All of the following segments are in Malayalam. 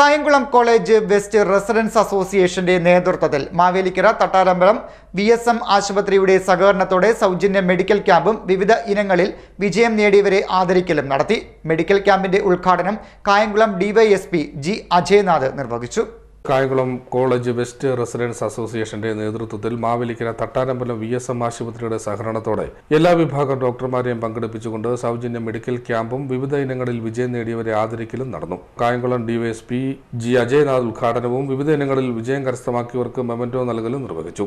കായംകുളം കോളേജ് വെസ്റ്റ് റെസിഡൻസ് അസോസിയേഷന്റെ നേതൃത്വത്തിൽ Mavelikkara Thattarambalam V S M ആശുപത്രിയുടെ സഹകരണത്തോടെ സൗജന്യ മെഡിക്കൽ ക്യാമ്പും വിവിധ ഇനങ്ങളിൽ വിജയം നേടിയവരെ ആദരിക്കലും നടത്തി. മെഡിക്കൽ ക്യാമ്പിന്റെ ഉദ്ഘാടനം കായംകുളം ഡിവൈഎസ്പി ജി അജയനാഥ് നിർവഹിച്ചു. കായംകുളം കോളേജ് വെസ്റ്റ് റെസിഡൻസ് അസോസിയേഷന്റെ നേതൃത്വത്തിൽ Mavelikkara Thattarambalam V S M ആശുപത്രിയുടെ സഹകരണത്തോടെ എല്ലാ വിഭാഗം ഡോക്ടർമാരെയും പങ്കെടുപ്പിച്ചുകൊണ്ട് സൗജന്യ മെഡിക്കൽ ക്യാമ്പും വിവിധ ഇനങ്ങളിൽ വിജയം നേടിയവരെ ആദരിക്കലും നടന്നു. കായംകുളം ഡിവൈഎസ്പി ജി അജയനാഥ് ഉദ്ഘാടനവും വിവിധ ഇനങ്ങളിൽ വിജയം കരസ്ഥമാക്കിയവർക്ക് മെമന്റോ നൽകലും നിർവഹിച്ചു.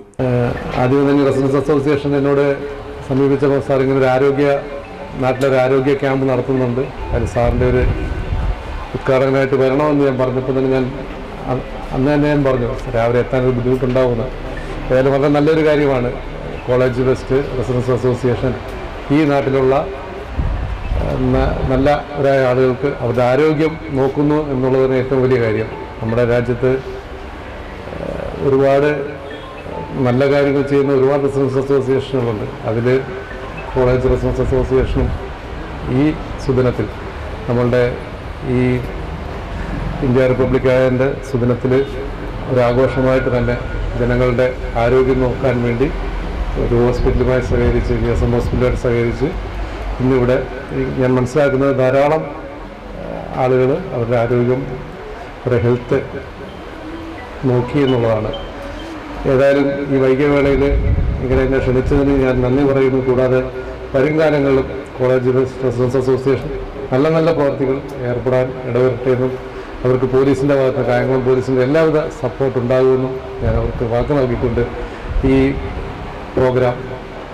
ആദ്യം റെസിഡൻസ് അസോസിയേഷൻ എന്നോട് സമീപിച്ചപ്പോൾ സാർ ഇങ്ങനെ ഒരു ആരോഗ്യ നാട്ടിലൊരു ആരോഗ്യ ക്യാമ്പ് നടത്തുന്നുണ്ട്. അതിന് സാറിന്റെ ഒരു ഉദ്ഘാടകനായിട്ട് വരണമെന്ന് ഞാൻ പറഞ്ഞപ്പോൾ തന്നെ ഞാൻ അന്ന് തന്നെ ഞാൻ പറഞ്ഞു രാവിലെ എത്താൻ ഒരു ഏതായാലും വളരെ നല്ലൊരു കാര്യമാണ് കോളേജ് വെസ്റ്റ് റെസിഡൻസ് അസോസിയേഷൻ ഈ നാട്ടിലുള്ള നല്ല ആളുകൾക്ക് അവരുടെ ആരോഗ്യം നോക്കുന്നു എന്നുള്ളതാണ് ഏറ്റവും വലിയ കാര്യം. നമ്മുടെ രാജ്യത്ത് ഒരുപാട് നല്ല കാര്യങ്ങൾ ചെയ്യുന്ന ഒരുപാട് റെസിഡൻസ് അസോസിയേഷനുകളുണ്ട്. അതിൽ കോളേജ് റെസിഡൻസ് അസോസിയേഷനും ഈ സുദിനത്തിൽ നമ്മളുടെ ഈ ഇന്ത്യ റിപ്പബ്ലിക്കായതിന്റെ സുദിനത്തിൽ ഒരാഘോഷമായിട്ട് തന്നെ ജനങ്ങളുടെ ആരോഗ്യം നോക്കാൻ വേണ്ടി ഒരു ഹോസ്പിറ്റലുമായി സഹകരിച്ച് വി എസ് എം ഹോസ്പിറ്റലുമായിട്ട് സഹകരിച്ച് ഇന്നിവിടെ ഞാൻ മനസ്സിലാക്കുന്നത് ധാരാളം ആളുകൾ അവരുടെ ആരോഗ്യം അവരുടെ ഹെൽത്ത് നോക്കി എന്നുള്ളതാണ്. ഏതായാലും ഈ വൈകിയവേളയിൽ ഇങ്ങനെ എന്നെ ക്ഷണിച്ചതിന് ഞാൻ നന്ദി പറയുന്നു. കൂടാതെ വരും കാലങ്ങളിലും കോളേജ് റെസിഡൻസ് അസോസിയേഷൻ നല്ല നല്ല പ്രവർത്തികൾ ഏർപ്പെടാൻ ഇടവരട്ടെ എന്നും അവർക്ക് പോലീസിന്റെ ഭാഗത്ത് കായംകുളം പോലീസിന്റെ എല്ലാവിധ സപ്പോർട്ട് ഉണ്ടാകുമെന്നും ഞാൻ അവർക്ക് വാക്ക് നൽകിക്കൊണ്ട് ഈ പ്രോഗ്രാം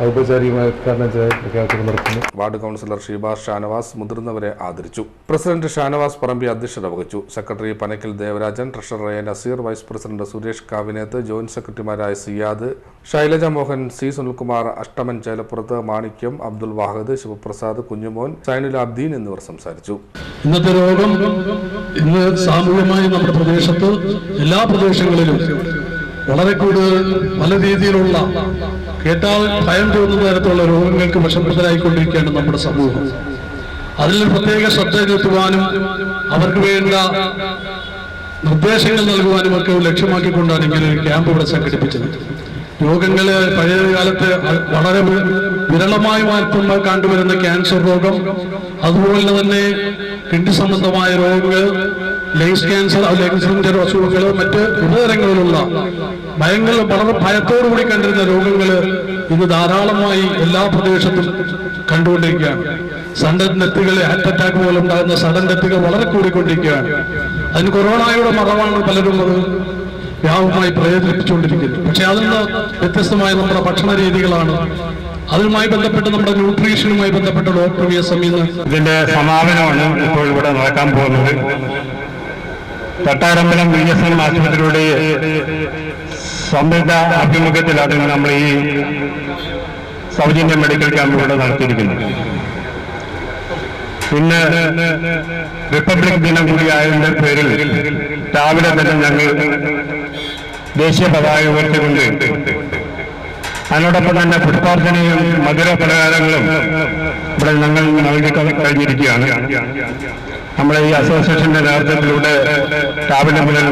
ഔപചാരികമായി ഉദ്ഘാടനം ചെയ്ത് പ്രഖ്യാപിച്ചു നിർത്തുന്നു വാർഡ് കൗൺസിലർ ഷീബ ഷാനവാസ് മുതിർന്നവരെ ആദരിച്ചു. പ്രസിഡന്റ് ഷാനവാസ് പറമ്പി അധ്യക്ഷത വഹിച്ചു. Secretary Panackal Devarajan treasurer A Nazeer vice president Suresh Kavinethu joint സെക്രട്ടറിമാരായ സിയാദ് ശൈലജ മോഹൻ സി സുനിൽകുമാർ അഷ്ടമൻ ചേലപ്പുറത്ത് മാണിക്യം അബ്ദുൽ വാഹദ് ശിവപ്രസാദ് കുഞ്ഞുമോൻ സൈനുൽ അബ്ദീൻ എന്നിവർ സംസാരിച്ചു. ഇന്നത്തെ രോഗം ഇന്ന് സാമൂഹ്യമായി നമ്മുടെ പ്രദേശത്ത് എല്ലാ പ്രദേശങ്ങളിലും വളരെ കൂടുതൽ പല രീതിയിലുള്ള കേട്ടാൽ ഭയം തോന്നുന്ന തരത്തിലുള്ള രോഗങ്ങൾക്ക് വിഷമത്തിലായിക്കൊണ്ടിരിക്കുകയാണ് നമ്മുടെ സമൂഹം. അതിൽ പ്രത്യേക ശ്രദ്ധ ചെലുത്തുവാനും അവർക്ക് വേണ്ട നിർദ്ദേശങ്ങൾ നൽകുവാനും ഒക്കെ ലക്ഷ്യമാക്കിക്കൊണ്ടാണ് ഇങ്ങനെ ഒരു ക്യാമ്പ് ഇവിടെ സംഘടിപ്പിച്ചത്. രോഗങ്ങൾ പഴയ കാലത്ത് വളരെ വിരളമായി മാറ്റുന്ന കണ്ടുവരുന്ന ക്യാൻസർ രോഗം അതുപോലെ തന്നെ കിഡ്നി സംബന്ധമായ രോഗങ്ങൾ ലേസ് ക്യാൻസർ ലങ്സിന്റെ അസുഖങ്ങളോ മറ്റ് വിവിധതരങ്ങളിലുള്ള ഭയങ്ങൾ വളരെ ഭയത്തോടുകൂടി കണ്ടിരുന്ന രോഗങ്ങൾ ഇന്ന് ധാരാളമായി എല്ലാ പ്രദേശത്തും കണ്ടുകൊണ്ടിരിക്കുകയാണ്. സഡൻ ഡെത്തുകൾ ഹാർട്ട് അറ്റാക്ക് പോലെ ഉണ്ടാകുന്ന സഡൻ ഡെത്തുകൾ വളരെ കൂടിക്കൊണ്ടിരിക്കുകയാണ്. അതിന് കൊറോണയുടെ മതമാണ് പലരും അത് വ്യാപകമായി പ്രേരിപ്പിച്ചുകൊണ്ടിരിക്കുന്നത്. പക്ഷെ അതിൽ നിന്ന് വ്യത്യസ്തമായ നമ്മുടെ ഭക്ഷണ രീതികളാണ്. അതുമായി ബന്ധപ്പെട്ട് നമ്മുടെ ന്യൂട്രീഷനുമായി ബന്ധപ്പെട്ട ഡോക്ടർ വി എസ് എം ഇതിന്റെ സമാപനമാണ് ഇപ്പോൾ ഇവിടെ നടക്കാൻ പോകുന്നത്. തട്ടാരമ്പലം വി എസ് ആശുപത്രിയുടെ സംയുക്ത ആഭിമുഖ്യത്തിലാണ് നമ്മൾ ഈ സൗജന്യ മെഡിക്കൽ ക്യാമ്പിലൂടെ നടത്തിയിരിക്കുന്നത്. പിന്നെ റിപ്പബ്ലിക് ദിനം കൂടി ആയതിന്റെ പേരിൽ രാവിലെ തന്നെ ഞങ്ങൾ ദേശീയ പതാക ഉയർത്തിക്കൊണ്ട് അതിനോടൊപ്പം തന്നെ പുഷ്പാർച്ചനയും മധുര പലഹാരങ്ങളും ഞങ്ങൾ നൽകി കഴിഞ്ഞിരിക്കുകയാണ്. നമ്മളെ ഈ അസോസിയേഷന്റെ നേതൃത്വത്തിലൂടെ രാവിലെ മുതൽ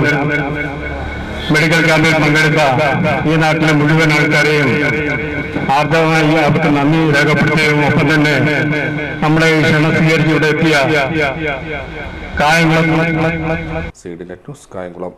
മെഡിക്കൽ ക്യാമ്പിൽ പങ്കെടുത്ത ഈ നാട്ടിലെ മുഴുവൻ ആൾക്കാരെയും ആർദ്രമായി അവർക്ക് നന്ദി രേഖപ്പെടുത്തുകയും ഒപ്പം തന്നെ നമ്മുടെ ഈ ക്ഷണം സ്വീകരിച്ച് ഇവിടെ എത്തിയ Kayamkulam C net news Kayamkulam